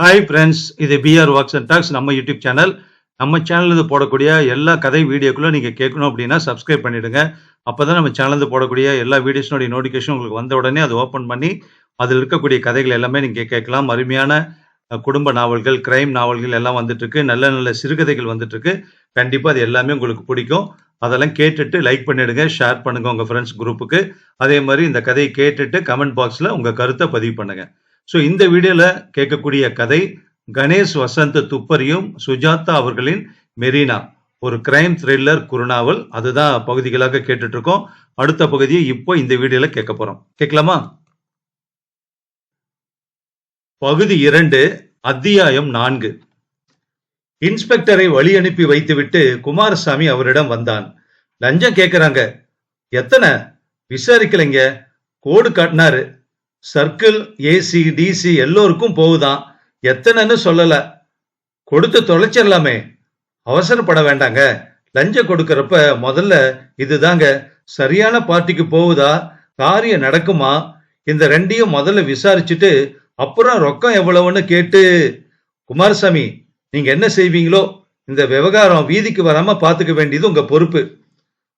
Hi friends இது PR works and talks நம்ம YouTube channel நம்ம சேனலில் போடக்கூடிய எல்லா கதை வீடியோக்களும் நீங்கள் கேட்கணும் அப்படின்னா சப்ஸ்கிரைப் பண்ணிவிடுங்க அப்போ தான் நம்ம சேனலில் போடக்கூடிய எல்லா வீடியோஸ்னுடைய நோட்டிஃபிகேஷன் உங்களுக்கு வந்த உடனே அது ஓப்பன் பண்ணி அதில் இருக்கக்கூடிய கதைகள் எல்லாமே நீங்கள் கேட்கலாம். அருமையான குடும்ப நாவல்கள் கிரைம் நாவல்கள் எல்லாம் வந்துட்டுருக்கு. நல்ல நல்ல சிறுகதைகள் வந்துட்டுருக்கு. கண்டிப்பாக அது எல்லாமே உங்களுக்கு பிடிக்கும். அதெல்லாம் கேட்டுட்டு லைக் பண்ணிடுங்க. ஷேர் பண்ணுங்கள் உங்கள் ஃப்ரெண்ட்ஸ் குரூப்புக்கு அதே மாதிரி இந்த கதையை கேட்டுட்டு கமெண்ட் பாக்ஸில் உங்கள் கருத்தை பதிவு பண்ணுங்கள் ஸோ இந்த வீடியோவில் கேட்கக்கூடிய கதை கணேஷ் வசந்த் துப்பரியும் சுஜாதா அவர்களின் மெரினா. ஒரு கிரைம் த்ரில்லர் குறுநாவல். அதுதான் பகுதிகளாக கேட்டுட்டு இருக்கோம் அடுத்த பகுதியை இப்போ இந்த வீடியோல கேட்க போறோம். கேட்கலாமா? பகுதி இரண்டு அத்தியாயம் நான்கு. இன்ஸ்பெக்டரை வழி அனுப்பி வைத்துவிட்டு குமாரசாமி அவரிடம் வந்தான். லஞ்சம் கேக்குறாங்க. எத்தனை? விசாரிக்கலைங்க. கோடு காட்டினாரு. சர்க்கிள் ஏசி டிசி எல்லோருக்கும் போகுதான். எத்தனைன்னு சொல்லல. கொடுத்து தொலைச்சிடலாமே. அவசரப்பட வேண்டாங்க. லஞ்சம் கொடுக்கறப்ப முதல்ல இதுதாங்க. சரியான பார்ட்டிக்கு போகுதா? காரியம் நடக்குமா? இந்த ரெண்டையும் முதல்ல விசாரிச்சுட்டு அப்புறம் ரொக்கம் எவ்வளவுன்னு கேட்டு குமாரசாமி நீங்க என்ன செய்வீங்களோ? இந்த விவகாரம் வீதிக்கு வராம பாத்துக்க வேண்டியது உங்க பொறுப்பு.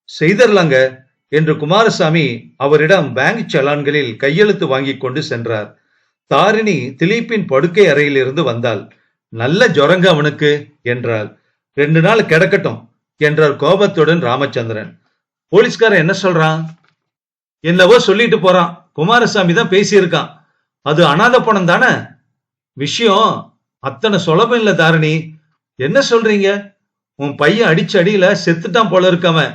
செய்தர்லாங்க. என்று குமாரசாமி அவரிடம் பேங்க் சலான்களில் கையெழுத்து வாங்கிக் கொண்டு சென்றார். தாரிணி திலீப்பின் படுக்கை அறையிலிருந்து வந்தாள். நல்ல ஜொரங்க அவனுக்கு என்றாள். ரெண்டு நாள் கிடக்கட்டும் என்றார் கோபத்துடன் ராமச்சந்திரன். போலீஸ்காரன் என்ன சொல்றான்? என்னவோ சொல்லிட்டு போறான். குமாரசாமி தான் பேசியிருக்கான். அது அனாத பணம் தானே? விஷயம் அத்தனை சுலபம் இல்ல தாரிணி. என்ன சொல்றீங்க? உன் பையன் அடிச்சு அடியில செத்துட்டான் போல இருக்கவன்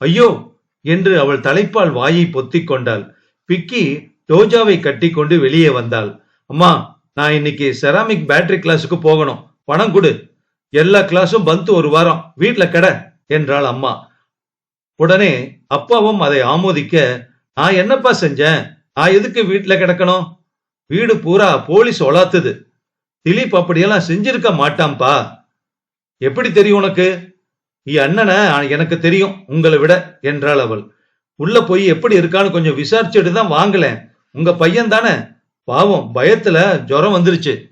ஐயோ என்று அவள் தலைப்பால் வாயை பொத்திக் கொண்டாள். பிக்கி டோஜாவை கட்டிக்கொண்டு வெளியே வந்தாள். அம்மா நான் இன்னைக்கு செராமிக் பேட்டரி கிளாஸுக்கு போகணும். பணம் கொடு. எல்லா கிளாஸும் பந்து ஒரு வாரம் வீட்டில் கெட என்றாள் அம்மா. உடனே அப்பாவும் அதை ஆமோதிக்க நான் என்னப்பா செஞ்சேன்? நான் எதுக்கு வீட்டில் கிடக்கணும்? வீடு பூரா போலீஸ் ஒலாத்துது. திலீப் அப்படியெல்லாம் செஞ்சிருக்க மாட்டான்பா எப்படி தெரியும் உனக்கு? அண்ணனை எனக்கு தெரியும் உங்களை விட என்றாள் அவள். உள்ள போய் எப்படி இருக்கான்னு கொஞ்சம் விசாரிச்சுட்டு தான் வாங்கலேன். உங்க பையன் தானே? பாவம் பயத்துல ஜுரம் வந்துருச்சு.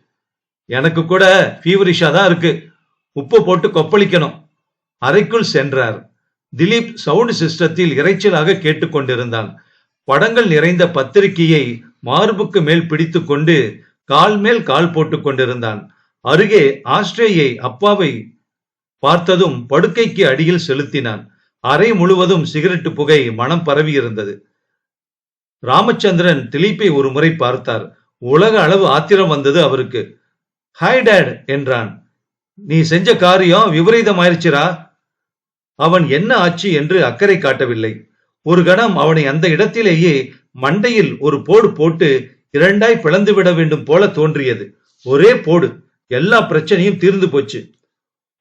எனக்கு கூட ஃபீவரிஷா தான் இருக்கு. உப்பு போட்டு கொப்பளிக்கணும். அறைக்குள் சென்றார். திலீப் சவுண்ட் சிஸ்டத்தில் இறைச்சலாக கேட்டுக்கொண்டிருந்தான் படங்கள் நிறைந்த பத்திரிகையை மார்புக்கு மேல் பிடித்து கொண்டு கால் மேல் கால் போட்டுக் கொண்டிருந்தான். அருகே ஆஸ்ட்ரேயை அப்பாவை பார்த்ததும் படுக்கைக்கு அடியில் செலுத்தினான். அறை முழுவதும் சிகரெட்டு புகை மனம் பரவி இருந்தது. ராமச்சந்திரன் திலீப்பை ஒரு முறை பார்த்தார். உலக அளவு ஆத்திரம் வந்தது அவருக்கு. ஹாய் டேட் என்றான். நீ செஞ்ச காரியம் விபரீதம் ஆயிடுச்சுரா அவன் என்ன ஆச்சு என்று அக்கறை காட்டவில்லை. ஒரு கணம் அவனை அந்த இடத்திலேயே மண்டையில் ஒரு போடு போட்டு இரண்டாய் பிளந்து விட வேண்டும் போல தோன்றியது. ஒரே போடு. எல்லா பிரச்சனையும் தீர்ந்து போச்சு.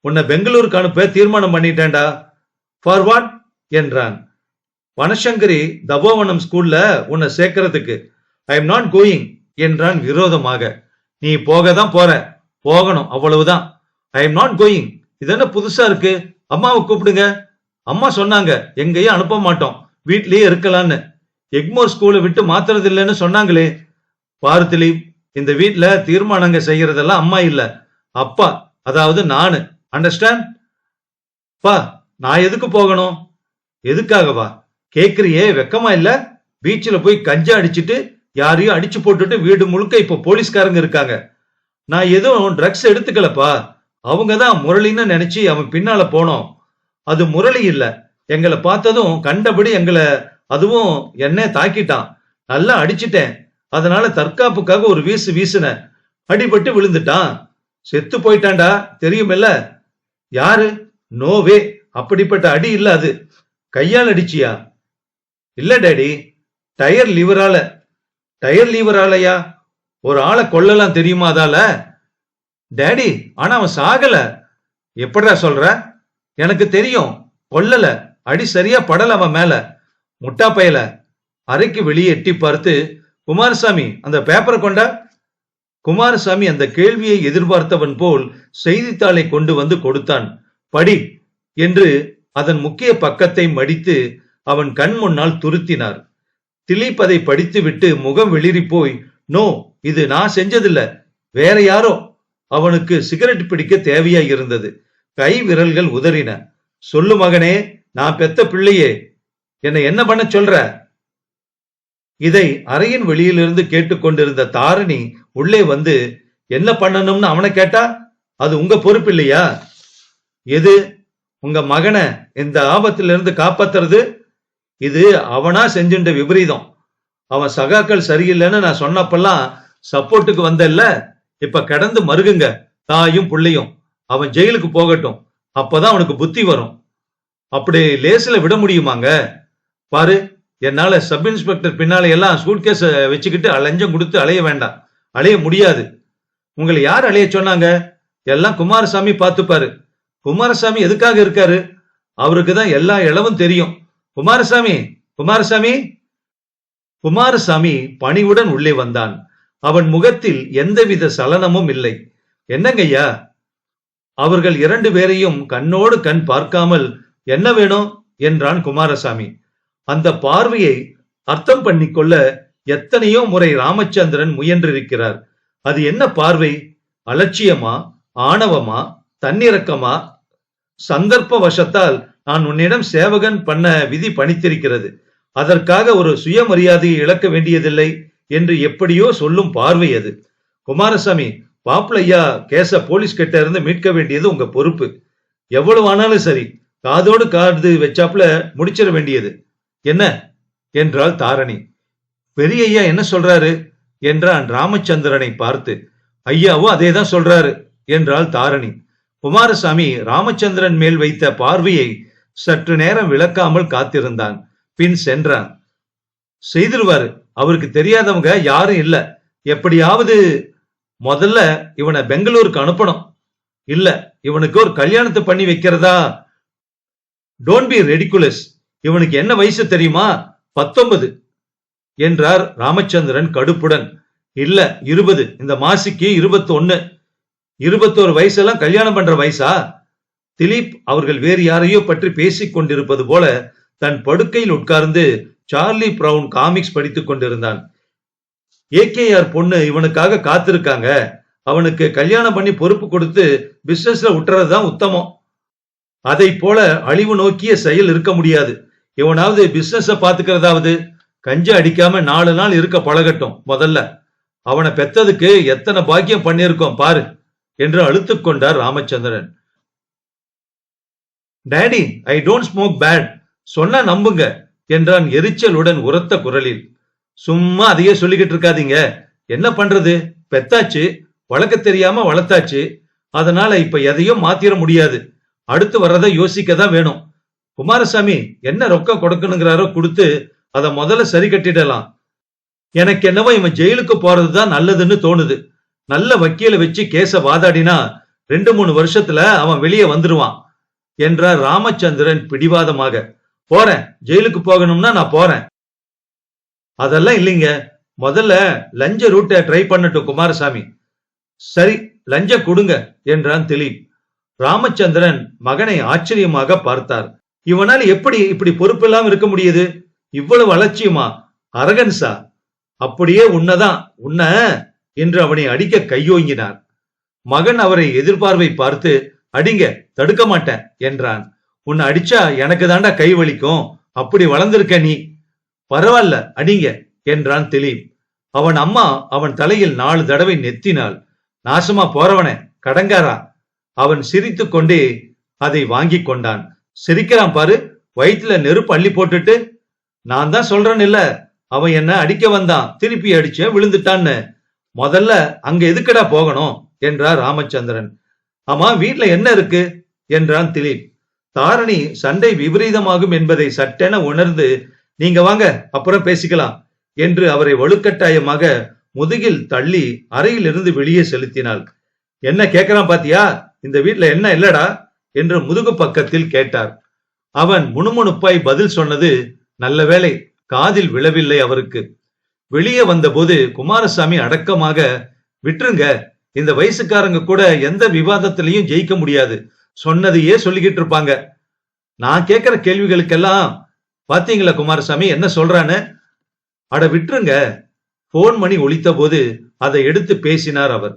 உன்னை பெங்களூருக்கு அனுப்ப தீர்மானம் பண்ணிட்டேன்டா. ஃபார் வாட் என்றான். வனசங்கரி தபோவனம் ஸ்கூல்ல உன்னை சேர்க்கறதுக்கு ஐ எம் நாட் கோயிங் என்றான் விரோதமாக. நீ போக தான் போற. போகணும் அவ்வளவுதான். ஐ எம் நாட் கோயிங் இது என்ன புதுசா இருக்கு? அம்மாவை கூப்பிடுங்க. அம்மா சொன்னாங்க எங்கேயும் அனுப்ப மாட்டோம். வீட்லயே இருக்கலான்னு. எக்மோர் ஸ்கூலை விட்டு மாத்துறது இல்லைன்னு சொன்னாங்களே. பாரு இந்த வீட்டுல தீர்மானங்க செய்யறதெல்லாம் அம்மா இல்ல. அப்பா அதாவது நானு. அண்டர்ஸ்டாண்ட் பா நான் எதுக்கு போகணும்? எதுக்காகவா? கேக்குறியே வெக்கமா இல்ல? பீச்சில் போய் கஞ்சா அடிச்சுட்டு யாரையும் அடிச்சு போட்டுட்டு வீடு முழுக்க இப்ப போலீஸ்காரங்க இருக்காங்க. நான் எதுவும் ட்ரக்ஸ் எடுத்துக்கலப்பா. அவங்க தான் முரளின்னு நினைச்சு அவன் பின்னால போனோம். அது முரளி இல்ல. எங்களை பார்த்ததும் கண்டபடி எங்களை அதுவும் என்ன தாக்கிட்டான். நல்லா அடிச்சிட்டேன். அதனால தற்காப்புக்காக ஒரு வீசு வீசுன அடிபட்டு விழுந்துட்டான். செத்து போயிட்டான்டா. தெரியுமில்ல? யாரு? நோவே. அப்படிப்பட்ட அடி இல்ல அது. கையால் அடிச்சியா? இல்ல டேடி. டயர் லீவரால. டயர் லீவராலயா? ஒரு ஆளை கொல்லலாம் தெரியுமா அதால? டேடி ஆனா அவன் சாகல. எப்படிடா சொல்ற? எனக்கு தெரியும். கொல்லல. அடி சரியா படல அவன் மேல. முட்டா பயல அறைக்கு வெளியே எட்டி பார்த்து குமாரசாமி அந்த பேப்பரை கொண்டா? குமாரசாமி அந்த கேள்வியை எதிர்பார்த்தவன் போல் செய்தித்தாளை கொண்டு வந்து கொடுத்தான். படி என்று அதன் முக்கிய பக்கத்தை மடித்து அவன் கண் முன்னால் துருத்தினார். திலீப் அதை படித்துவிட்டு முகம் வெளிரி போய் நோ இது நான் செஞ்சதில்ல. வேற யாரோ? அவனுக்கு சிகரெட் பிடிக்க தேவையா இருந்தது. கை விரல்கள் உதறின. சொல்லு மகனே நான் பெத்த பிள்ளையே. என்னை என்ன பண்ண சொல்ற? இதை அறையின் வெளியிலிருந்து கேட்டுக்கொண்டிருந்த தாரிணி உள்ளே வந்து என்ன பண்ணணும்னு அவனை கேட்டா? அது உங்க பொறுப்பு இல்லையா எது உங்க மகனை இந்த ஆபத்திலிருந்து காப்பாத்துறது? இது அவனா செஞ்சுட்ட விபரீதம். அவன் சகாக்கள் சரியில்லைன்னு நான் சொன்னப்பெல்லாம் சப்போர்ட்டுக்கு வந்தல்ல. இப்ப கடந்து மருகுங்க தாயும் புள்ளையும். அவன் ஜெயிலுக்கு போகட்டும். அப்பதான் அவனுக்கு புத்தி வரும். அப்படி லேசில் விட முடியுமாங்க? பாரு என்னால சப் இன்ஸ்பெக்டர் பின்னால எல்லாம் சூட்கேஸ வச்சுக்கிட்டு லஞ்சம் கொடுத்து அலைய வேண்டாம். அலைய முடியாது. உங்களை யார் அலைய சொன்னாங்க? எல்லாம் குமாரசாமி பார்த்துப்பாரு. குமாரசாமி எதுக்காக இருக்காரு? அவருக்கு தான் எல்லா இளவும் தெரியும். குமாரசாமி குமாரசாமி. குமாரசாமி பணிவுடன் உள்ளே வந்தான். அவன் முகத்தில் எந்தவித சலனமும் இல்லை. என்னங்கய்யா அவர்கள் இரண்டு பேரையும் கண்ணோடு கண் பார்க்காமல் என்ன வேணும்? என்றான் குமாரசாமி. அந்த பார்வையை அர்த்தம் பண்ணிக்கொள்ள எத்தனையோ முறை ராமச்சந்திரன் முயன்றிருக்கிறார். அது என்ன பார்வை? அலட்சியமா? ஆணவமா? தன்னிறக்கமா? சந்தர்ப்ப வசத்தால் நான் உன்னிடம் சேவகன் பண்ண விதி பணித்திருக்கிறது. அதற்காக ஒரு சுயமரியாதையை இழக்க வேண்டியதில்லை என்று எப்படியோ சொல்லும் பார்வை அது. குமாரசாமி பாப்புலையா கேச போலீஸ் கிட்ட இருந்து மீட்க வேண்டியது உங்க பொறுப்பு. எவ்வளவு ஆனாலும் சரி காதோடு காது வச்சாப்புல முடிச்சிட வேண்டியது. என்ன? என்றாள் தாரணி. பெரிய ஐயா என்ன சொல்றாரு? என்றான் ராமச்சந்திரனை பார்த்து. ஐயாவும் அதே தான் சொல்றாரு என்றாள் தாரணி. குமாரசாமி ராமச்சந்திரன் மேல் வைத்த பார்வையை சற்று நேரம் விளக்காமல் காத்திருந்தான். பின் சென்றான். செய்திருவாரு அவருக்கு தெரியாதவங்க யாரும் இல்ல. எப்படியாவது முதல்ல இவனை பெங்களூருக்கு அனுப்பணும். இல்ல இவனுக்கு ஒரு கல்யாணத்தை பண்ணி வைக்கிறதா? டோன்ட் பி ரெடிகுலஸ் இவனுக்கு என்ன வயசு தெரியுமா? பத்தொன்பது. என்றார் ராமச்சந்திரன் கடுப்புடன். இல்ல இருபது. இந்த மாசிக்கு இருபத்தி ஒன்னு இருபத்தோரு வயசெல்லாம் கல்யாணம் பண்ற வயசா? திலீப் அவர்கள் வேறு யாரையோ பற்றி பேசிக் கொண்டிருப்பது போல தன் படுக்கையில் உட்கார்ந்து சார்லி பிரவுன் காமிக்ஸ் படித்துக் கொண்டிருந்தான். ஏகேஆர் பொண்ணு இவனுக்காக காத்திருக்காங்க. அவனுக்கு கல்யாணம் பண்ணி பொறுப்பு கொடுத்து பிசினஸ்ல விட்டுறதுதான் உத்தமம். அதை போல அழிவு நோக்கிய செயல் இருக்க முடியாது. இவனாவது பிசினஸ பாத்துக்கிறதாவது கஞ்ச அடிக்காம நாலு நாள் இருக்க பழகட்டும் முதல்ல. அவனை பெத்ததுக்கு எத்தனை பாக்கியம் பண்ணியிருக்கோம் பாரு என்று அழுத்து கொண்டார் Ramachandran. Daddy I don't smoke bad சொன்னா நம்புங்க என்றான் எரிச்சலுடன் உரத்த குரலில். சும்மா அதையே சொல்லிக்கிட்டு இருக்காதீங்க. என்ன பண்றது? பெத்தாச்சு வளர்க்க தெரியாம வளர்த்தாச்சு. அதனால இப்ப எதையும் மாத்திர முடியாது. அடுத்து வர்றதை யோசிக்க தான் வேணும். குமாரசாமி என்ன ரொக்கம் கொடுக்கணுங்கிறாரோ கொடுத்து அதை முதல்ல சரி கட்டிடலாம். எனக்கு என்னவோ இவன் ஜெயிலுக்கு போறது தான் நல்லதுன்னு தோணுது. நல்ல வக்கீல வச்சு கேச வாதாடினா ரெண்டு மூணு வருஷத்துல அவன் வெளியே வந்துருவான் என்றார் ராமச்சந்திரன் பிடிவாதமாக. போறேன் ஜெயிலுக்கு போகணும்னா நான் போறேன். அதெல்லாம் இல்லைங்க. முதல்ல லஞ்ச ரூட்டை ட்ரை பண்ணட்டும் குமாரசாமி. சரி லஞ்சம் கொடுங்க என்றான் திலீப். ராமச்சந்திரன் மகனை ஆச்சரியமாக பார்த்தார். இவனால் எப்படி இப்படி பொறுப்பில்லாம இருக்க முடியுது? இவ்வளவு அலட்சியமா? அரகன்சா அப்படியே உன்னதான் உன்ன என்று அவனை அடிக்க கையோங்கினார் மகன் அவரை எதிர்பார்வை பார்த்து அடிங்க தடுக்க மாட்டேன் என்றான். உன்னை அடிச்சா எனக்கு தாண்டா கை வலிக்கும். அப்படி வளர்ந்திருக்க நீ. பரவாயில்ல அடிங்க என்றான் திலீப். அவன் அம்மா அவன் தலையில் நாலு தடவை நெத்தினாள். நாசமா போறவனே கடங்காரா? அவன் சிரித்து கொண்டே அதை வாங்கி கொண்டான். சிரிக்கிறான் பாரு. வயிற்றுல நெருப்பு அள்ளி போட்டுட்டு நான் தான் சொல்றேன் இல்ல. அவன் என்ன அடிக்க வந்தான். திருப்பி அடிச்ச விழுந்துட்டான்னு. முதல்ல அங்க எதுக்குடா போகணும்? என்றார் ராமச்சந்திரன். ஆமா வீட்ல என்ன இருக்கு? என்றான் திலீப். தாரணி சண்டை விபரீதமாகும் என்பதை சட்டென உணர்ந்து நீங்க வாங்க அப்புறம் பேசிக்கலாம் என்று அவரை வலுக்கட்டாயமாக முதுகில் தள்ளி அறையிலிருந்து வெளியே செலுத்தினாள். என்ன கேட்கறான் பாத்தியா? இந்த வீட்டுல என்ன இல்லடா? என்று முதுகு பக்கத்தில் கேட்டார். அவன் முணுமுணுப்பாய் பதில் சொன்னது நல்ல வேளை காதில் விழவில்லை அவருக்கு. வெளியே வந்தபோது குமாரசாமி அடக்கமாக விட்டுருங்க இந்த வயசுக்காரங்க கூட எந்த விவாதத்திலையும் ஜெயிக்க முடியாது. சொன்னதையே சொல்லிக்கிட்டு இருப்பாங்க. நான் கேட்கிற கேள்விகளுக்கெல்லாம் பாத்தீங்களா குமாரசாமி என்ன சொல்றான்னு? அட விட்டுருங்க. போன் மணி ஒழித்த போது அதை எடுத்து பேசினார் அவர்.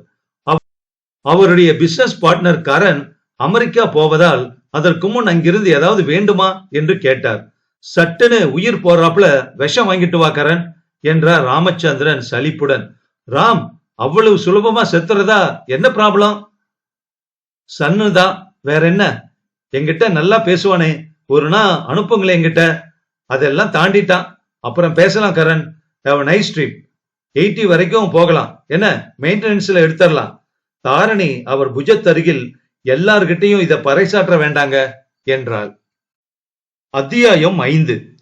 அவருடைய பிசினஸ் பார்ட்னர் கரண் அமெரிக்கா போவதால் அதற்கு முன் அங்கிருந்து ஏதாவது வேண்டுமா என்று கேட்டார். சட்டுன்னு உயிர் போறாப்புல விஷம் வாங்கிட்டு வா கரண் என்றார் ராமச்சந்திரன் சலிப்புடன். ராம் அவ்வளவு சுலபமா செத்துறதா என்ன ப்ராப்ளம்? சன்னுதான் வேற என்ன என்கிட்ட நல்லா பேசுவானே ஒரு நாள் அனுப்புங்களேன் என்கிட்ட. அதெல்லாம் தாண்டிட்டான். அப்புறம் பேசலாம் Karan have nice trip eighty வரைக்கும் போகலாம். என்ன மெயின்டெனன்ஸ்ல எடுத்துடலாம். தாரணி அவர் புஜத்தருகில் எல்லார்கிட்டையும் இதை பறைசாற்ற வேண்டாங்க என்றாள். அத்தியாயம் ஐந்து.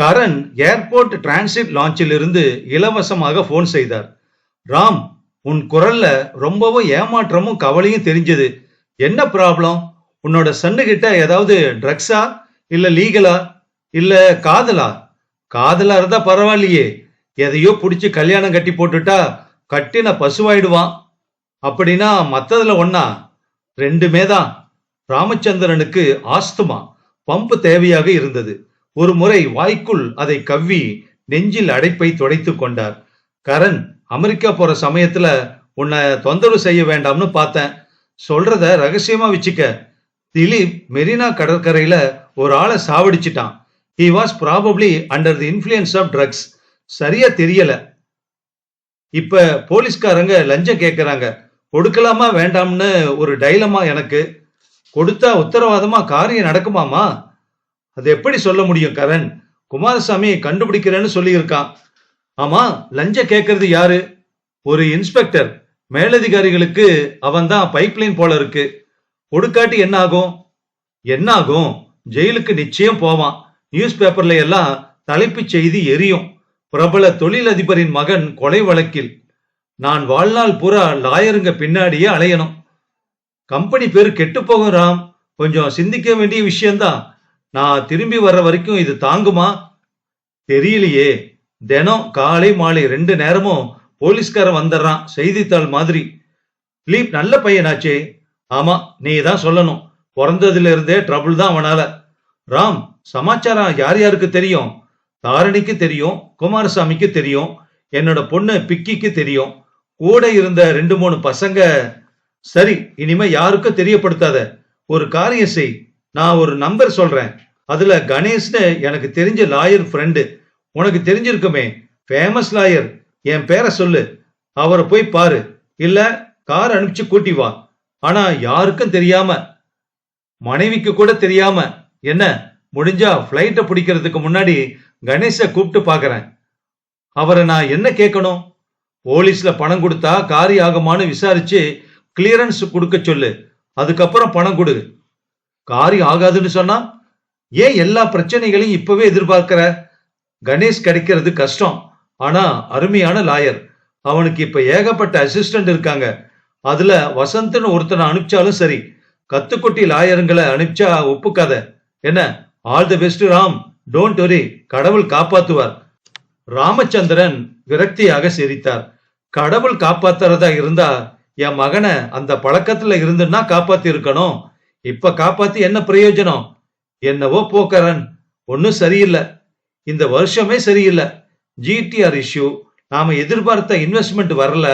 கரண் ஏர்போர்ட் டிரான்சிட் லான்ச்சிலிருந்து இலவசமாக போன் செய்தார். ராம் உன் குரல்ல ரொம்பவும் ஏமாற்றமும் கவலையும் தெரிஞ்சது. என்ன ப்ராப்ளம்? உன்னோட சன்னு கிட்ட ஏதாவது ட்ரக்ஸா? இல்ல லீகலா? இல்ல காதலா? காதலா இருந்தா பரவாயில்லையே. எதையோ பிடிச்சி கல்யாணம் கட்டி போட்டுட்டா கட்டின பசுவாயிடுவான். அப்படின்னா மத்ததுல ஒன்னா ரெண்டுமே தான். ராமச்சந்திரனுக்கு ஆஸ்துமா பம்பு தேவையாக இருந்தது. ஒரு முறை வாய்க்குள் அதை கவ்வி நெஞ்சில் அடைப்பை துடைத்துக் கொண்டார். கரண் அமெரிக்கா போற சமயத்துல உன்னை தொந்தரவு செய்ய வேண்டாம்னு பார்த்தேன். சொல்றத ரகசியமா வச்சுக்க. திலீப் மெரினா கடற்கரையில ஒரு ஆளை சாவடிச்சிட்டான். He was probably under the influence of drugs சரியா தெரியல. இப்ப போலீஸ்காரங்க லஞ்சம் கேட்கறாங்க கொடுக்கலாமா வேண்டாம்னு ஒரு டைலமா எனக்கு. கொடுத்தா உத்தரவாதமா காரியம் நடக்குமாமா? அது எப்படி சொல்ல முடியும் கரண்? குமாரசாமி கண்டுபிடிக்கிறேன்னு சொல்லியிருக்கான். ஆமா லஞ்சம் கேட்கறது யாரு? ஒரு இன்ஸ்பெக்டர் மேலதிகாரிகளுக்கு அவன் தான் பைப்லைன் போல இருக்கு. கொடுக்காட்டி என்ன ஆகும் என்ன ஆகும் ஜெயிலுக்கு நிச்சயம் போவான். நியூஸ் பேப்பர்ல எல்லாம் தலைப்புச் செய்தி எரியும். பிரபல தொழிலதிபரின் மகன் கொலை வழக்கில். நான் வாழ்நாள் பூரா லாயருங்க பின்னாடியே அலையணும். கம்பெனி பேர் கெட்டு போகும் ராம். கொஞ்சம் சிந்திக்க வேண்டிய விஷயம்தான். நான் திரும்பி வர்ற வரைக்கும் இது தாங்குமா? தெரியலையே. தினம் காலை மாலை ரெண்டு நேரமும் போலீஸ்காரன் வந்துடுறான். செய்தித்தாள் மாதிரி. லீப் நல்ல பையனாச்சே. ஆமா நீ தான் சொல்லணும். பிறந்ததுல இருந்தே ட்ரபுள் தான் அவனால. ராம் சமாச்சாரம் யார் யாருக்கு தெரியும்? தாரணிக்கு தெரியும் குமாரசாமிக்கு தெரியும் என்னோட பொண்ணு பிக்கிக்கு தெரியும். கூட இருந்த ரெண்டு மூணு பசங்க சரி இனிமே யாருக்கும் தெரியப்படுத்தாத. ஒரு காரியம் செய். நான் ஒரு நம்பர் சொல்றேன். அதுல கணேஷ்னு எனக்கு தெரிஞ்ச லாயர் ஃப்ரெண்டு உனக்கு தெரிஞ்சிருக்குமே. ஃபேமஸ் லாயர் என் பேரை சொல்லு. அவரை போய் பாரு. இல்ல கார் அனுப்பிச்சு கூட்டி வா. ஆனா யாருக்கும் தெரியாம. மனைவிக்கு கூட தெரியாம. என்ன முடிஞ்சா ஃப்ளைட்டை பிடிக்கிறதுக்கு முன்னாடி கணேஷ கூப்பிட்டு பாக்குறேன். அவரை நான் என்ன கேட்கணும்? போலீஸ்ல பணம் கொடுத்தா காரி ஆகுமான்னு விசாரிச்சு கிளியரன்ஸ் கொடுக்க சொல்லு. அதுக்கப்புறம் பணம் கொடு. காரி ஆகாதுன்னு சொன்னா ஏன் எல்லா பிரச்சனைகளையும் இப்பவே எதிர்பார்க்கிற? கணேஷ் கிடைக்கிறது கஷ்டம். ஆனா அருமையான லாயர் அவனுக்கு இப்ப ஏகப்பட்ட அசிஸ்டன்ட் இருக்காங்க. அதுல வசந்த்னு ஒருத்தனை அனுப்பிச்சாலும் சரி. கத்துக்குட்டி லாயருங்களை அனுப்பிச்சா ஒப்புக்காத. என்ன? All the best Ram. Don't worry. கடவுள் காப்பாத்துவார். ராமச்சந்திரன் விரக்தியாக சிரித்தார். கடவுள் காப்பாத்துறதா இருந்தா என் மகனை அந்த பழக்கத்துல இருந்துன்னா காப்பாத்தி இருக்கணும் இப்ப காப்பாத்தி என்ன பிரயோஜனம்? என்னவோ போக்கரன். ஒன்னும் சரியில்லை. இந்த வருஷமே சரியில்லை. ஜிடிஆர் இஷ்யூ நாம எதிர்பார்த்த இன்வெஸ்ட்மெண்ட் வரல.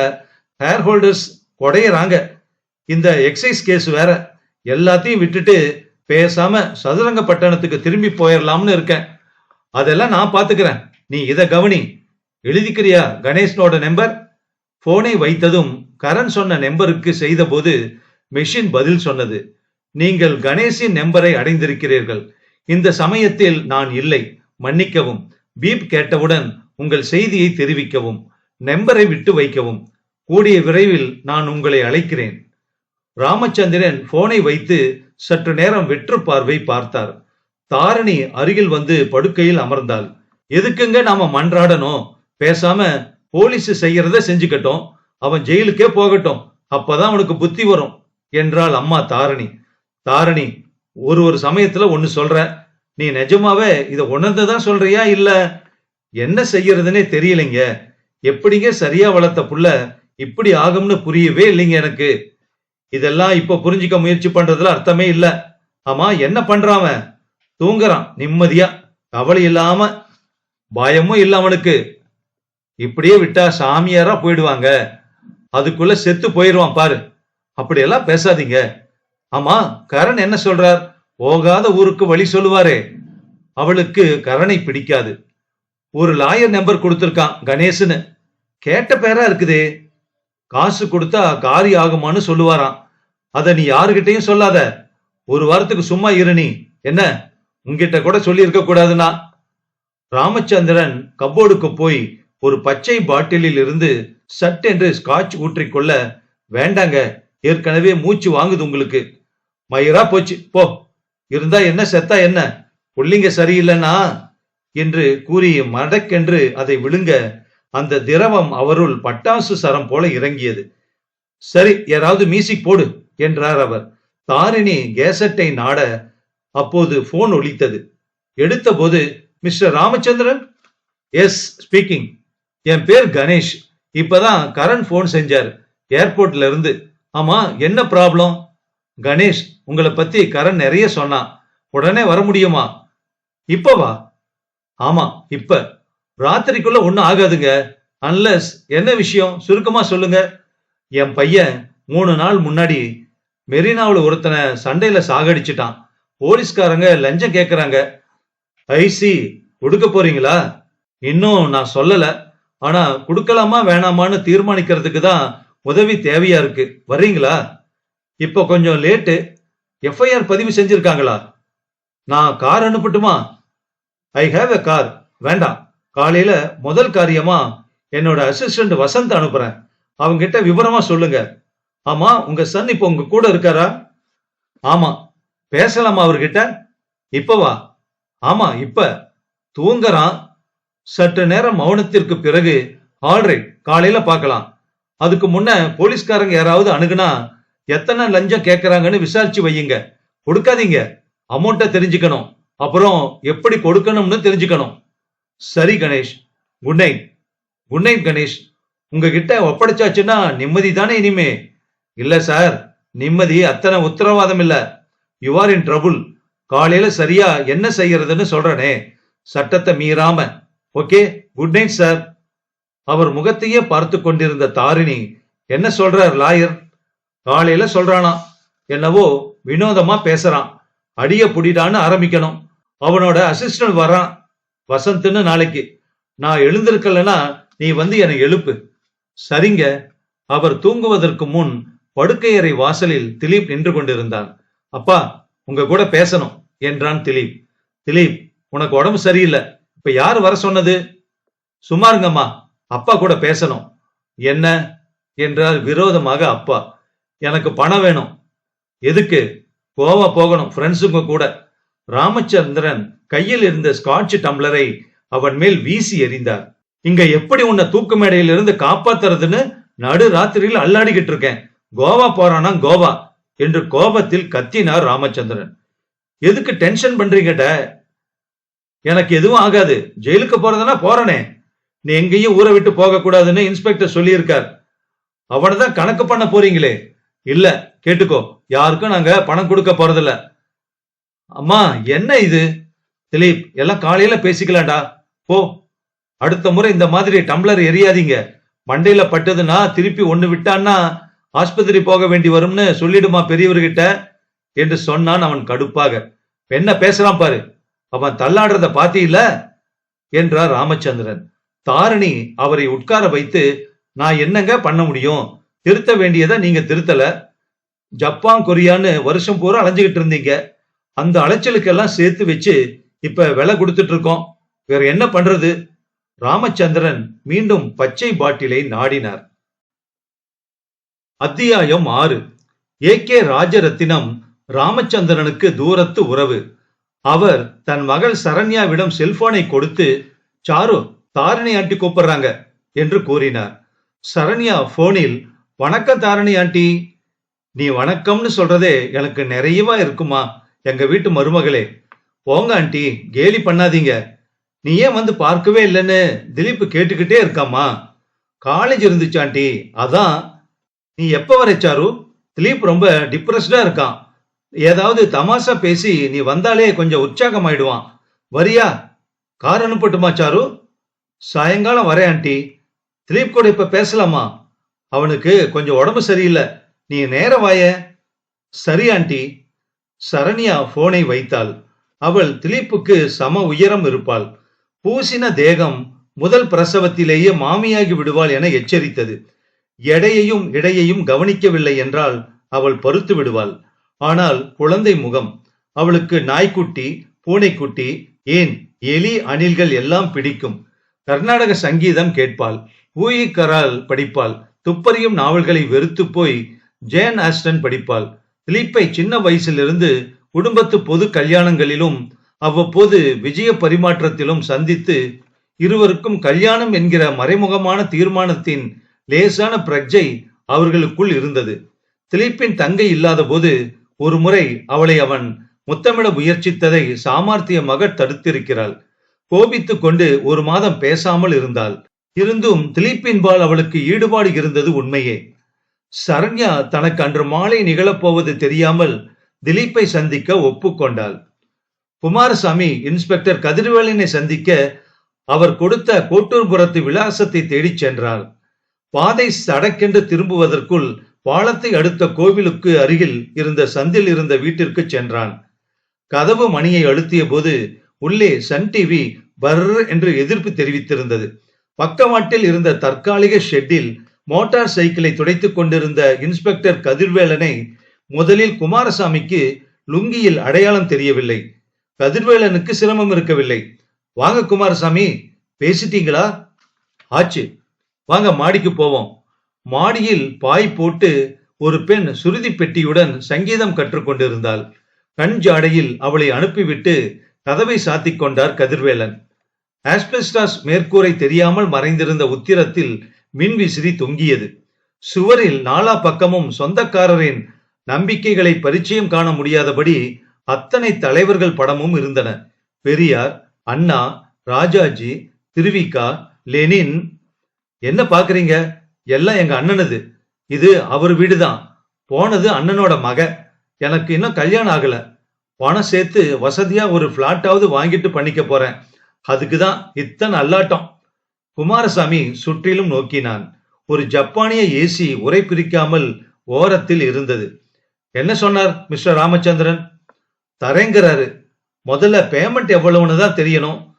ஷேர் ஹோல்டர்ஸ் குடையறாங்க. இந்த எக்ஸைஸ் கேஸ் வேற. எல்லாத்தையும் விட்டுட்டு பேசாம சதுரங்க பட்டணத்துக்கு திரும்பி போயிடலாம்னு இருக்கேன். அதெல்லாம் நான் பாத்துக்கிறேன். நீ இத கவனி. எழுதிக்கிறியா கணேஷனோட நம்பர்? போனை வைத்ததும் கரண் சொன்ன நம்பருக்கு செய்தபோது மெஷின் பதில் சொன்னது. நீங்கள் கணேஷின் நம்பரை அடைந்திருக்கிறீர்கள். இந்த சமயத்தில் நான் இல்லை. மன்னிக்கவும். பீப் கேட்டவுடன் உங்கள் செய்தியை தெரிவிக்கவும். நம்பரை விட்டு வைக்கவும். கூடிய விரைவில் நான் உங்களை அழைக்கிறேன். ராமச்சந்திரன் போனை வைத்து சற்று நேரம் வெற்று பார்வை பார்த்தார். தாரணி அருகில் வந்து படுக்கையில் அமர்ந்தாள். எதுக்குங்க நாம மன்றாடணும்? பேசாம போலீஸ் செய்யறத செஞ்சுக்கட்டும். அவன் ஜெயிலுக்கே போகட்டும். அப்பதான் அவனுக்கு புத்தி வரும். என்றாள் அம்மா தாரணி. தாரணி ஒரு ஒரு சமயத்துல ஒன்னு சொல்ற. நீ நிஜமாவே இதை உணர்ந்துதான் சொல்றியா இல்ல? என்ன செய்யறதுன்னே தெரியலைங்க. எப்படிங்க சரியா வளர்த்த புள்ள இப்படி ஆகும்னு புரியவே இல்லைங்க எனக்கு. இதெல்லாம் இப்ப புரிஞ்சுக்க முயற்சி பண்றதுல அர்த்தமே இல்ல. ஆமா என்ன பண்றான் தூங்குறான் நிம்மதியா. கவலை இல்லாம பயமும் இல்ல அவனுக்கு. இப்படியே விட்டா சாமியாரா போயிடுவாங்க. அதுக்குள்ள செத்து போயிடுவான் பாரு. அப்படியெல்லாம் பேசாதீங்க. ஆமா கரண் என்ன சொல்றார்? போகாத ஊருக்கு வழி சொல்லுவாரே. அவளுக்கு கரணை பிடிக்காது. ஒரு லாயர் நம்பர் கொடுத்துருக்கான் கணேஷ்னு கேட்ட பேரா இருக்குதே. காசு கொடுத்தா காரி ஆகுமான்னு சொல்லுவாராம். அத நீ யாருகிட்டையும் சொல்லாத. ஒரு வாரத்துக்கு சும்மா இரு நீ. என்ன? உங்ககிட்ட கூட சொல்லி இருக்க கூடாதுன்னா. ராமச்சந்திரன் கப்போர்டுக்கு போய் ஒரு பச்சை பாட்டிலில் இருந்து சட்டென்று ஸ்காட்ச் ஊற்றிக்கொள்ள வேண்டாங்க ஏற்கனவே மூச்சு வாங்குது உங்களுக்கு. மயிரா போச்சு போ. இருந்தா என்ன செத்தா என்ன? புள்ளிங்க சரியில்லைனா? என்று கூறி மடக்கென்று அதை விழுங்க. அந்த திரவம் அவருள் பட்டாசு சரம் போல இறங்கியது. சரி யாராவது மியூசிக் போடு என்றார் அவர். தாரிணி கேசட்டை நாட அப்போது போன் ஒலித்தது. எடுத்தபோது மிஸ்டர் ராமச்சந்திரன்? எஸ் ஸ்பீக்கிங் என் பேர் கணேஷ். இப்பதான் கரண் போன் செஞ்சார். ஏர்போர்ட்ல இருந்து. ஆமா என்ன ப்ராப்ளம் கணேஷ் உங்களை பத்தி கரண் நிறைய சொன்னான் உடனே வர முடியுமா? இப்பவா ஆமா இப்ப. ராத்திரிக்குள்ள ஒன்றும் ஆகாதுங்க. அன்லஸ் என்ன விஷயம்? சுருக்கமா சொல்லுங்க. என் பையன் மூணு நாள் முன்னாடி மெரினாவில் ஒருத்தனை சண்டையில சாகடிச்சிட்டான். போலீஸ்காரங்க லஞ்சம் கேட்குறாங்க ஐசி கொடுக்க போறீங்களா? இன்னும் நான் சொல்லல. ஆனா கொடுக்கலாமா வேணாமான்னு தீர்மானிக்கிறதுக்கு தான் உதவி தேவையா இருக்கு. வர்றீங்களா? இப்போ கொஞ்சம் லேட்டு. எஃப்ஐஆர் பதிவு செஞ்சிருக்காங்களா? நான் car அனுப்பட்டுமா? I have a car. வேண்டாம். காலையில முதல் காரியமா என்னோட அசிஸ்டன்ட் வசந்த் அனுப்புறேன். அவங்கிட்ட விவரமா சொல்லுங்க. ஆமா உங்க சன் இப்போ உங்க கூட இருக்காரா? ஆமா. பேசலாமா அவர்கிட்ட? இப்பவா ஆமா இப்ப தூங்குறான். சற்று நேரம் மௌனத்திற்கு பிறகு ஆல்ரைட் காலையில பார்க்கலாம். அதுக்கு முன்ன போலீஸ்காரங்க யாராவது அணுகுனா எத்தனை லஞ்சம் கேட்கறாங்கன்னு விசாரிச்சு வையுங்க. கொடுக்காதீங்க. அமௌண்ட்டை தெரிஞ்சுக்கணும். அப்புறம் எப்படி கொடுக்கணும்னு தெரிஞ்சுக்கணும். சரி Ganesh. Good night good night Ganesh. உங்ககிட்ட ஒப்படைச்சாச்சுன்னா நிம்மதி தானே இனிமே. இல்ல சார் நிம்மதி அத்தனை உத்தரவாதம் இல்ல. யூ ஆர் இன் ட்ரபுள் காலையில சரியா என்ன செய்யறதுன்னு சொல்றனே. சட்டத்தை மீறாம. ஓகே? குட் நைட் சார் அவர் முகத்தையே பார்த்து கொண்டிருந்த தாரிணி என்ன சொல்றார் லாயர்? காலையில சொல்றானா. என்னவோ வினோதமா பேசுறான். அடிய புடிடான்னு ஆரம்பிக்கணும். அவனோட அசிஸ்டன்ட் வரான் வசந்த்னு நாளைக்கு. நான் எழுந்திருக்கலனா நீ வந்து என்னை எழுப்பு. சரிங்க. அவர் தூங்குவதற்கு முன் படுக்கையறை வாசலில் திலீப் நின்று கொண்டிருந்தான் அப்பா உங்க கூட பேசணும் என்றான் திலீப். திலீப் உனக்கு உடம்பு சரியில்லை. இப்ப யார் வர சொன்னது? சுமாருங்கம்மா அப்பா கூட பேசணும். என்ன? என்றார் விரோதமாக அப்பா. எனக்கு பணம் வேணும். எதுக்கு? கோவா போகணும் ஃப்ரெண்ட்ஸுங்க கூட. ராமச்சந்திரன் கையில் இருந்த ஸ்காட்ச் டம்ளரை அவன் மேல் வீசி எறிந்தார். இங்க எப்படி உன்னை தூக்கு மேடையிலிருந்து காப்பாத்துறதுன்னு நடு ராத்திரியில் அல்லாடிக்கிட்டு இருக்கேன். கோவா போறானா கோவா? என்று கோபத்தில் கத்தினார் ராமச்சந்திரன். எதுக்கு டென்ஷன் பண்றீங்கட எனக்கு எதுவும் ஆகாது. ஜெயிலுக்கு போறதுன்னா போறனே. நீ எங்கேயும் ஊரை விட்டு போக கூடாதுன்னு இன்ஸ்பெக்டர் சொல்லியிருக்கார். அவனை தான் கணக்கு பண்ண போறீங்களே. இல்ல கேட்டுக்கோ. யாருக்கும் நாங்க பணம் கொடுக்க போறதில்ல. அம்மா என்ன இது? திலீப் எல்லாம் காலையில பேசிக்கலாம்டா. போ. அடுத்த முறை இந்த மாதிரி டம்ளர் எரியாதீங்க. மண்டையில பட்டதுன்னா திருப்பி ஒண்ணு விட்டான்னா ஆஸ்பத்திரி போக வேண்டி வரும்னு சொல்லிடுமா பெரியவர்கிட்ட? என்று சொன்னான் அவன் கடுப்பாக. என்ன பேசுறான் பாரு. அவன் தள்ளாடுறத பாத்தீல்ல? என்றார் ராமச்சந்திரன். தாரணி அவரை உட்கார வைத்து நான் என்னங்க பண்ண முடியும்? திருத்த வேண்டியதை நீங்க திருத்தல. ஜப்பான் கொரியான்னு வருஷம் பூரா அலைஞ்சுகிட்டு இருந்தீங்க. அந்த அலைச்சலுக்கெல்லாம் சேர்த்து வச்சு இப்ப விலை கொடுத்துட்டு இருக்கோம். வேற என்ன பண்றது? ராமச்சந்திரன் மீண்டும் பச்சை பாட்டிலை நாடினார். அத்தியாயம் ஆறு. ஏ கே ராஜரத்தினம் ராமச்சந்திரனுக்கு தூரத்து உறவு. அவர் தன் மகள் சரண்யாவிடம் செல்போனை கொடுத்து சாரு தாரிணி ஆண்டி கூப்பிடுறாங்க என்று கூறினார். சரண்யா போனில் வணக்கம் தாரணி ஆண்டி. நீ வணக்கம்னு சொல்றதே எனக்கு நிறையவா இருக்குமா எங்க வீட்டு மருமகளே. போங்க ஆண்டி கேலி பண்ணாதீங்க. நீ ஏன் வந்து பார்க்கவே இல்லைன்னு திலீப் கேட்டுக்கிட்டே இருக்காமா காலேஜ் இருந்துச்சு ஆண்டி அதான் நீ எப்ப வர சாரு? திலீப் ரொம்ப டிப்ரெஸ்டா இருக்கான். ஏதாவது தமாஷா பேசி நீ வந்தாலே கொஞ்சம் உற்சாகமாயிடுவான். வரியா? கார் அனுப்பட்டுமா சாரு? சாயங்காலம் வரேன் ஆண்டி. திலீப் கூட இப்ப பேசலாமா? அவனுக்கு கொஞ்சம் உடம்பு சரியில்லை. நீ நேர வாய. சரி ஆண்டி. சரண்யா போனை வைத்தாள். அவள் திலீப்புக்கு சம உயரம் இருப்பாள். பூசின தேகம் முதல் பிரசவத்திலேயே மாமியாகி விடுவாள் என எச்சரித்தது. எடையையும் இடையையும் கவனிக்கவில்லை என்றால் அவள் பருத்து விடுவாள். ஆனால் குழந்தை முகம் அவளுக்கு நாய்க்குட்டி பூனைக்குட்டி ஏன் எலி அணில்கள் எல்லாம் பிடிக்கும். கர்நாடக சங்கீதம் கேட்பாள் ஊயிக்கரால் படிப்பாள் துப்பறியும் நாவல்களை வெறுத்து போய் ஜேன் ஆஸ்டன் படிப்பாள். திலீப்பை சின்ன வயசிலிருந்து குடும்பத்து பொது கல்யாணங்களிலும் அவ்வப்போது விஜய பரிமாற்றத்திலும் சந்தித்து இருவருக்கும் கல்யாணம் என்கிற மறைமுகமான தீர்மானத்தின் லேசான பிரஜை அவர்களுக்குள் இருந்தது. திலீப்பின் தங்கை இல்லாத போது ஒரு முறை அவளை அவன் முத்தமிட முயற்சித்ததை சாமர்த்தியமாக தடுத்திருக்கிறாள். கோபித்துக் கொண்டு ஒரு மாதம் பேசாமல் இருந்தாள். இருந்தும் திலீப்பின்பால் அவளுக்கு ஈடுபாடு இருந்தது உண்மையே. சரண்யா தனக்கு அன்று மாலை நிகழப்போவது தெரியாமல் திலீப்பை சந்திக்க ஒப்புக்கொண்டாள். குமாரசாமி இன்ஸ்பெக்டர் கதிர்வேலனை சந்திக்க அவர் கொடுத்த கோட்டூர்புரத்து விலாசத்தை தேடிச் சென்றார் பாதை சடக்கென்று திரும்புவதற்குள் பாலத்தை அடுத்த கோவிலுக்கு அருகில் இருந்த சந்தில் இருந்த வீட்டிற்கு சென்றான். கதவு மணியை அழுத்திய போது உள்ளே சன் டிவி பர் என்று எதிர்ப்பு தெரிவித்திருந்தது. பக்கவாட்டில் இருந்த தற்காலிக ஷெட்டில் மோட்டார் சைக்கிளை துடைத்துக் கொண்டிருந்த இன்ஸ்பெக்டர் கதிர்வேலனை முதலில் குமாரசாமிக்கு லுங்கியில் அடையாளம் தெரியவில்லை. கதிர்வேலனுக்கு சிரமம் இருக்கவில்லை. வாங்க குமாரசாமி பேசிட்டீங்களா? ஆச்சு. வாங்க மாடிக்கு போவோம். மாடியில் பாய் போட்டு ஒரு பெண் சுருதி பெட்டியுடன் சங்கீதம் கற்றுக்கொண்டிருந்தாள். கண் ஜாடையில் அவளை அனுப்பிவிட்டு கதவை சாத்திக் கொண்டார் கதிர்வேலன். ஆஸ்பெஸ்டாஸ் மேற்கூரை தெரியாமல் மறைந்திருந்த உத்திரத்தில் மின் விசிறி தொங்கியது. சுவரில் நாலா பக்கமும் சொந்தக்காரரின் நம்பிக்கைகளை பரிச்சயம் காண முடியாதபடி அத்தனை தலைவர்கள் படமும் இருந்தன. பெரியார் அண்ணா ராஜாஜி திருவிகா லெனின் என்ன பாக்குறீங்க எல்லாம் எங்க அண்ணனது. இது அவர் வீடுதான். போனது அண்ணனோட மக. எனக்கு இன்னும் கல்யாணம் ஆகல. பணம் சேர்த்து வசதியா ஒரு பிளாட்டாவது வாங்கிட்டு பண்ணிக்க போறேன். அதுக்கு தான் இத்தனை அல்லாட்டம். குமாரசாமி சுற்றிலும் நோக்கினான். ஒரு ஜப்பானிய ஏசி உரை பிரிக்காமல் ஓரத்தில் இருந்தது. என்ன சொன்னார் மிஸ்டர் ராமச்சந்திரன்? தரேங்கிறாரு. முதல்ல பேமெண்ட் எவ்வளவுன்னு தான் தெரியணும்.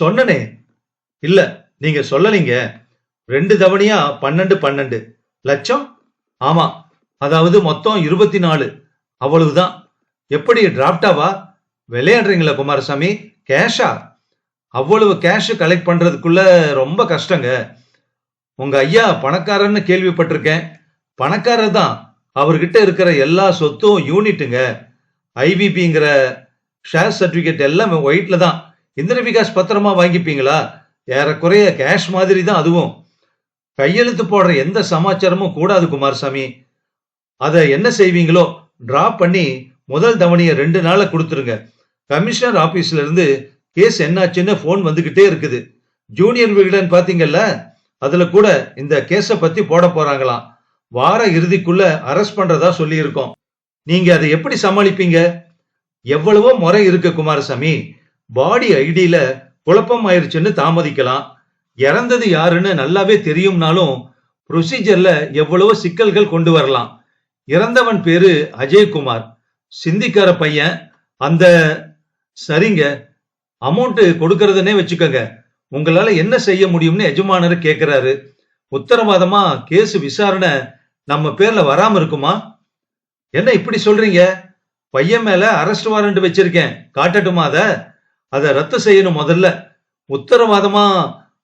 சொன்னனே. இல்ல நீங்க சொல்லலீங்க. ரெண்டு தவணையா பன்னெண்டு பன்னெண்டு. லட்சம்? ஆமா. அதாவது மொத்தம் இருபத்தி நாலு அவ்வளவுதான். எப்படி டிராப்டாவா விளையாடுறீங்களா குமாரசாமி? கேஷா அவ்வளவு கேஷ் கலெக்ட் பண்றதுக்குள்ள ரொம்ப கஷ்டங்க. உங்க ஐயா பணக்காரன்னு கேள்விப்பட்டிருக்கேன். பணக்காரர் தான். அவர்கிட்ட இருக்கிற எல்லா சொத்தும் யூனிட்டுங்க ஐவிபிங்கிற ஷேர் சர்டிபிகேட் எல்லாம் ஒயிட்ல தான். இந்திர விகாஸ் பத்திரமா வாங்கிப்பீங்களா? ஏறக்குறைய கேஷ் மாதிரி தான் அதுவும். கையெழுத்து போடுற எந்த சமாச்சாரமும் கூடாது குமாரசாமி. அதை என்ன செய்வீங்களோ டிரா பண்ணி முதல் தவணையை ரெண்டு நாளை கொடுத்துருங்க. கமிஷனர் ஆபீஸ்ல இருந்து கேஸ் என்னாச்சுன்னு ஃபோன் வந்துகிட்டே இருக்குது. ஜூனியர் விகடன் பாத்தீங்கல்ல அதுல கூட இந்த கேஸை பத்தி போட போறாங்களாம். வார இறுதிக்குள்ள அரெஸ்ட் பண்றதா சொல்லியிருக்கோம். நீங்க அதை எப்படி சமாளிப்பீங்க? எவ்வளவோ முறை இருக்கு குமாரசாமி. பாடி ஐடியில குழப்பம் ஆயிருச்சுன்னு தாமதிக்கலாம். இறந்தது யாருன்னு நல்லாவே தெரியும்னாலும் ப்ரொசீஜர்ல எவ்வளவோ சிக்கல்கள் கொண்டு வரலாம். இறந்தவன் பேரு அஜய்குமார். சிந்திக்கார பையன். அந்த சரிங்க அமௌண்ட் கொடுக்கறதுனே வச்சுக்கோங்க. உங்களால என்ன செய்ய முடியும்னு எஜமானர் கேக்குறாரு. உத்தரவாதமா கேஸ் விசாரணை நம்ம பேர்ல வராம இருக்குமா? என்ன இப்படி சொல்றீங்க? பையன் மேல அரெஸ்ட் வாரண்ட் வச்சிருக்கேன். காட்டட்டுமா அத? அதை ரத்து செய்யணும் முதல்ல. உத்தரவாதமா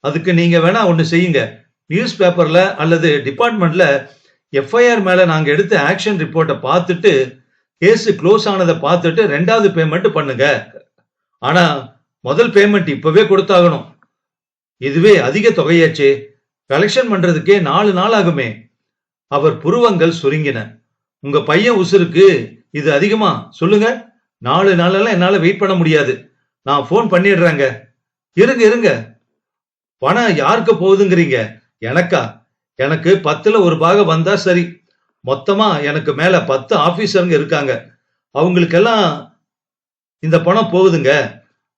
அதுக்கு நீங்க வேணா ஒன்று செய்யுங்க. நியூஸ் பேப்பர்ல அல்லது டிபார்ட்மெண்ட்ல எஃப்ஐஆர் மேல நாங்க எடுத்த ஆக்ஷன் ரிப்போர்ட்டை பார்த்துட்டு கேஸ் க்ளோஸ் ஆனதை பார்த்துட்டு ரெண்டாவது பேமெண்ட் பண்ணுங்க. ஆனா முதல் பேமெண்ட் இப்பவே கொடுத்தாகணும். இதுவே அதிக தொகையாச்சே. கலெக்ஷன் பண்றதுக்கே நாலு நாள் ஆகுமே. அவர் புருவங்கள் சுருங்கின. உங்க பையன் உசுருக்கு இது அதிகமா? சொல்லுங்க. நாலு நாளெல்லாம் என்னால வெயிட் பண்ண முடியாது. நான் ஃபோன் பண்ணிடுறேங்க. இருங்க இருங்க. பணம் யாருக்கு போகுதுங்கிறீங்க? எனக்கா? எனக்கு பத்துல ஒரு பாகம் வந்தா சரி. மொத்தமா எனக்கு மேல பத்து ஆபீசருங்க இருக்காங்க. அவங்களுக்கெல்லாம் இந்த பணம் போகுதுங்க.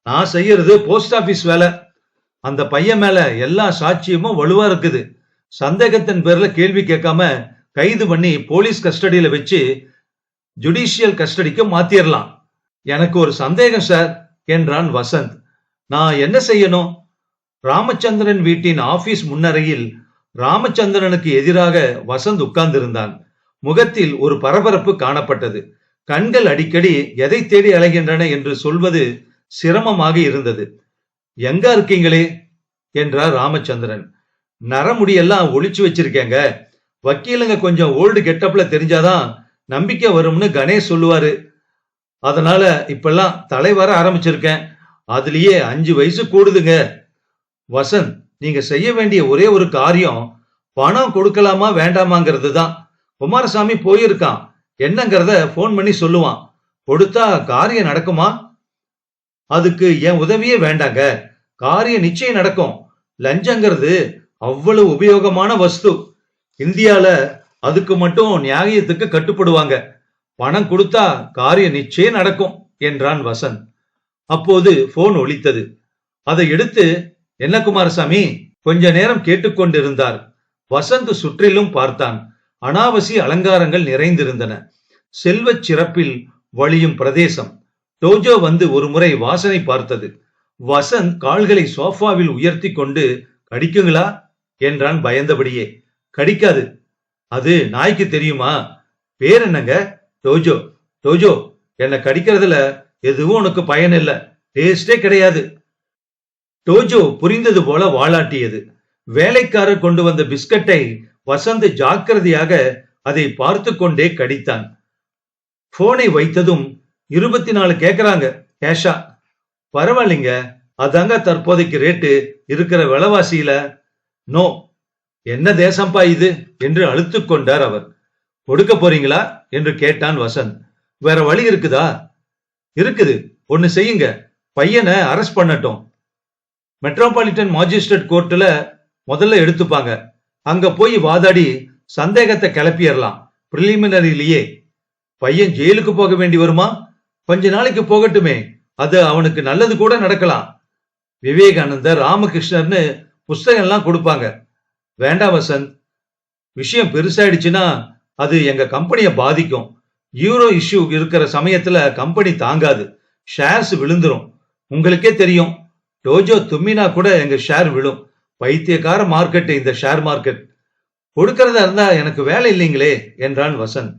நான் செய்யறது போஸ்ட் ஆபீஸ் வேலை. அந்த பையன் மேல எல்லா சாட்சியமும் வலுவா இருக்குது. சந்தேகத்தின் பேர்ல கேள்வி கேட்காம கைது பண்ணி போலீஸ் கஸ்டடியில வச்சு ஜுடிஷியல் கஸ்டடிக்கு மாத்திரலாம். எனக்கு ஒரு சந்தேகம் சார் என்றான் வசந்த். நான் என்ன செய்யணும்? ராமச்சந்திரன் வீட்டின் ஆபீஸ் முன்னறையில் ராமச்சந்திரனுக்கு எதிராக வசந்த் உட்கார்ந்திருந்தான். முகத்தில் ஒரு பரபரப்பு காணப்பட்டது. கண்கள் அடிக்கடி எதை தேடி அலைகின்றன என்று சொல்வது சிரமமாக இருந்தது. எங்க இருக்கீங்களே? என்றார் ராமச்சந்திரன். நரமுடியெல்லாம் ஒழிச்சு வச்சிருக்கேங்க. வக்கீலுங்க கொஞ்சம் ஓல்டு கெட்டப்ல தெரிஞ்சாதான் நம்பிக்கை வரும்னு கணேஷ் சொல்லுவாரு. அதனால இப்பெல்லாம் தலை வர ஆரம்பிச்சிருக்கேன். அதுலயே அஞ்சு வயசு கூடுதுங்க. வசந்த் நீங்க செய்ய வேண்டிய ஒரே ஒரு காரியம் பணம் கொடுக்கலாமா வேண்டாமாங்கிறது தான். குமாரசாமி போயிருக்கான். என்னங்கிறத ஃபோன் பண்ணி சொல்லுவான். கொடுத்தா காரியம் நடக்குமா? அதுக்கு என் உதவியே வேண்டாங்க. காரியம் நிச்சயம் நடக்கும். லஞ்சங்கிறது அவ்வளவு உபயோகமான வஸ்து. இந்தியால அதுக்கு மட்டும் நியாயத்துக்கு கட்டுப்படுவாங்க. பணம் கொடுத்தா காரியம் நிச்சயம் நடக்கும் என்றான் வசந்த். அப்போது போன் ஒலித்தது. அதை எடுத்து என்ன குமாரசாமி? கொஞ்ச நேரம் கேட்டுக்கொண்டிருந்தார் வசந்த் சுற்றிலும் பார்த்தான். அனாவசிய அலங்காரங்கள் நிறைந்திருந்தன. செல்வச் சிறப்பில் வழியும் பிரதேசம். டோஜோ வந்து ஒரு முறை வாசனை பார்த்தது. வசந்த் கால்களை சோஃபாவில் உயர்த்தி கொண்டு கடிக்குங்களா? என்றான் பயந்தபடியே. கடிக்காது. அது நாய்க்கு தெரியுமா? பேர் என்னங்க? டோஜோ. டோஜோ. என்னை கடிக்கிறதுல எதுவும் உனக்கு பயன் இல்லை டேஸ்டே கிடையாது. டோஜோ புரிந்தது போல வாளாட்டியது வேலைக்காரர் கொண்டு வந்த பிஸ்கட்டை வசந்த் ஜாக்கிரதையாக அதை பார்த்து கொண்டே கடித்தான். போனை வைத்ததும் இருபத்தி நாலு கேக்குறாங்க கேஷா. பரவாயில்லைங்க அதாங்க தற்போதைக்கு ரேட்டு இருக்கிற விலைவாசியில. நோ என்ன தேசம்பா இது என்று அழுத்து கொண்டார் அவர். கொடுக்க போறீங்களா என்று கேட்டான் வசந்த். வேற வழி இருக்குதா? இருக்குது ஒன்னு செய்யுங்க. பையனை அரெஸ்ட் பண்ணட்டும். மெட்ரோபாலிட்டன் மாஜிஸ்ட்ரேட் கோர்ட்டுல முதல்ல எடுத்துப்பாங்க. அங்க போய் வாதாடி சந்தேகத்தை கிளப்பிடலாம். பிரிலிமினரிலேயே பையன் ஜெயிலுக்கு போக வேண்டி வருமா? கொஞ்ச நாளைக்கு போகட்டுமே. அது அவனுக்கு நல்லது கூட நடக்கலாம். விவேகானந்தர் ராமகிருஷ்ணர்னு புஸ்தகம் எல்லாம் கொடுப்பாங்க. வேண்டாம் வசந்த் விஷயம் பெருசாயிடுச்சுன்னா அது எங்க கம்பெனியை பாதிக்கும். யூரோ இஷ்யூ இருக்கிற சமயத்துல கம்பெனி தாங்காது. ஷேர்ஸ் விழுந்துரும். உங்களுக்கே தெரியும். டோஜோ தும்மினா கூட எங்க ஷேர் விழும். பைத்தியக்கார மார்க்கெட் இந்த ஷேர் மார்க்கெட். கொடுக்கறதா இருந்தா எனக்கு வேலை இல்லைங்களே என்றான் வசந்த்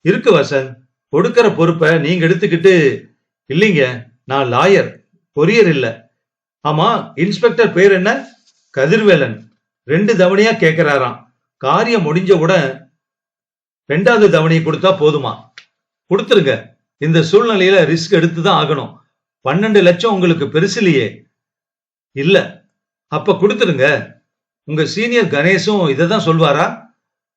இருக்கு வசந்த் கொடுக்கிற பொறுப்பை நீங்க எடுத்துக்கிட்டு இல்லைங்க நான் லாயர் கொரியர் இல்ல. ஆமா இன்ஸ்பெக்டர் பேர் என்ன? கதிர்வேலன். ரெண்டு தவணையா கேக்குறாராம். காரியம் முடிஞ்ச உடன் ரெண்டாவது தவணையை கொடுத்தா போதுமா? கொடுத்துருங்க. இந்த சூழ்நிலையில ரிஸ்க் எடுத்து தான் ஆகணும். பன்னெண்டு லட்சம் உங்களுக்கு பெருசு இல்லையே. இல்ல. அப்ப கொடுத்துருங்க உங்க சீனியர் கணேஷும் இதை தான் சொல்வாரா?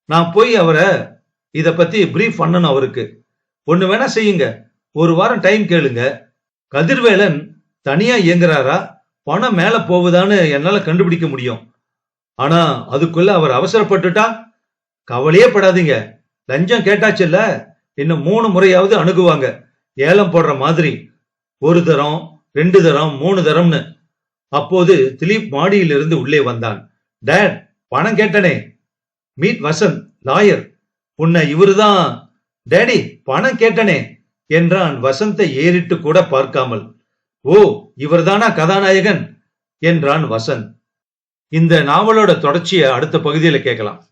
நான் போய் அவரை இத பத்தி பிரீஃப் பண்ணணும் அவருக்கு. ஒண்ணு வேணா செய்யுங்க. ஒரு வாரம் டைம் கேளுங்க. கதிர்வேலன் தனியா இயங்குறாரா? பணம் மேல போகுதான்னு என்னால கண்டுபிடிக்க முடியும். ஆனா அதுக்குள்ள அவர் அவசரப்பட்டுட்டா? கவலையே படாதீங்க. லஞ்சம் கேட்டாச்சுல்ல? இன்னும் மூணு முறையாவது அணுகுவாங்க. ஏலம் போடுற மாதிரி. ஒரு தரம் ரெண்டு தரம் மூணு தரம்னு. அப்போது திலீப் மாடியிலிருந்து உள்ளே வந்தான். டேட் பணம் கேட்டனே. Meet Vasanth lawyer. உன்னை இவருதான். டேடி பணம் கேட்டனே என்றான் வசந்தை ஏறிட்டு கூட பார்க்காமல். ஓ இவர்தானா கதாநாயகன்? என்றான் வசந்த். இந்த நாவலோட தொடர்ச்சியை அடுத்த பகுதியில் கேட்கலாம்.